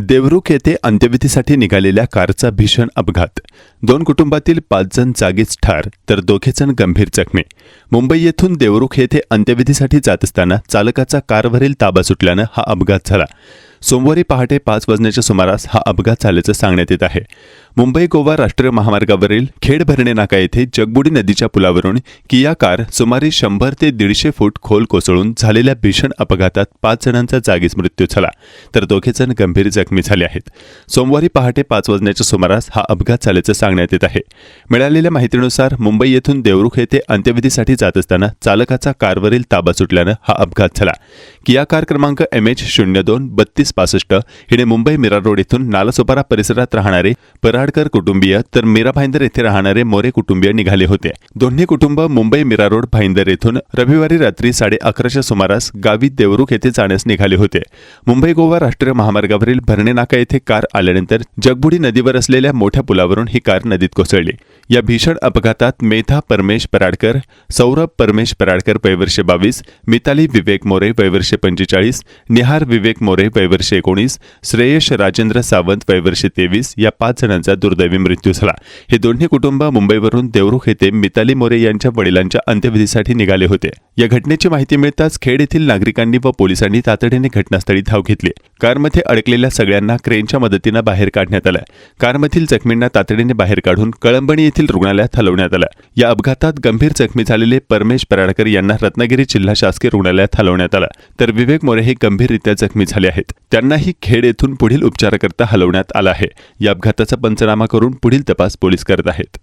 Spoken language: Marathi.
देवरुख येथे अंत्यविधीसाठी निघालेल्या कारचा भीषण अपघात. दोन कुटुंबातील पाच जण जागीच ठार तर दोघे जण गंभीर जखमी. मुंबई येथून देवरुख येथे अंत्यविधीसाठी जात असताना चालकाचा कारवरील ताबा सुटल्यानं हा अपघात झाला. सोमवारी पहाटे पाच वाजण्याच्या सुमारास हा अपघात झाल्याचं सांगण्यात येत आहे. मुंबई गोवा राष्ट्रीय महामार्गावरील खेड भरणे नाका येथे जगबुडी नदीच्या पुलावरून किया कार सुमारे शंभर ते दीडशे फूट खोल कोसळून झालेल्या भीषण अपघातात पाच जणांचा जागीच मृत्यू झाला तर दोघे जण गंभीर जखमी झाले आहेत. सोमवारी पहाटे पाच वाजण्याच्या सुमारास हा अपघात झाल्याचं सांगण्यात येत आहे. मिळालेल्या माहितीनुसार मुंबई येथून देवरुख येथे अंत्यविधीसाठी जात असताना चालकाचा कारवरील ताबा सुटल्यानं हा अपघात झाला. किया कार क्रमांक एम एच शून्य दोन बत्तीस एकोणीस पासष्ट हिने मुंबई मीरा रोड इथून नालासोपारा परिसरात राहणारे पराडकर कुटुंबीय तर मीरा भाईंदर येथे राहणारे मोरे कुटुंबीय निघाले होते. दोन्ही कुटुंब मुंबई मीरा रोड भाईंदर येथून रविवारी रात्री साडे अकराच्या सुमारास गावी देवरुख येथे जाण्यास निघाले होते. मुंबई गोवा राष्ट्रीय महामार्गावरील भरणे नाका येथे कार आल्यानंतर जगबुडी नदीवर असलेल्या मोठ्या पुलावरून ही कार नदीत कोसळली. या भीषण अपघातात मेधा परमेश पराडकर सौरभ परमेश पराडकर वयवर्षे बावीस मिताली विवेक मोरे वयवर्षे पंचेचाळीस निहार विवेक मोरे वयवर्षे एकोणीस श्रेयश राजेंद्र सावंत वयवर्षे तेवीस या पाच जणांचा दुर्दैवी मृत्यू झाला. हे दोन्ही कुटुंब मुंबईवरून देवरुख येथे मिताली मोरे यांच्या वडिलांच्या अंत्यविधीसाठी निघाले होते. या घटनेची माहिती मिळताच खेड येथील नागरिकांनी व पोलिसांनी तातडीने घटनास्थळी धाव घेतली. कारमध्ये अडकलेल्या सगळ्यांना क्रेनच्या मदतीनं बाहेर काढण्यात आलं. कारमधील जखमींना तातडीने बाहेर काढून कळंबणी येथील रुग्णालयात हलवण्यात आलं. या अपघातात गंभीर जखमी झालेले परमेश पराडकर यांना रत्नागिरी जिल्हा शासकीय रुग्णालयात हलवण्यात आलं. तर विवेक मोरे हे गंभीररित्या जखमी झाले आहेत. त्यांनाही खेड येथून पुढील उपचाराकरता हलवण्यात आलं आहे. या अपघाताचा पंचनामा करून पुढील तपास पोलीस करत आहेत.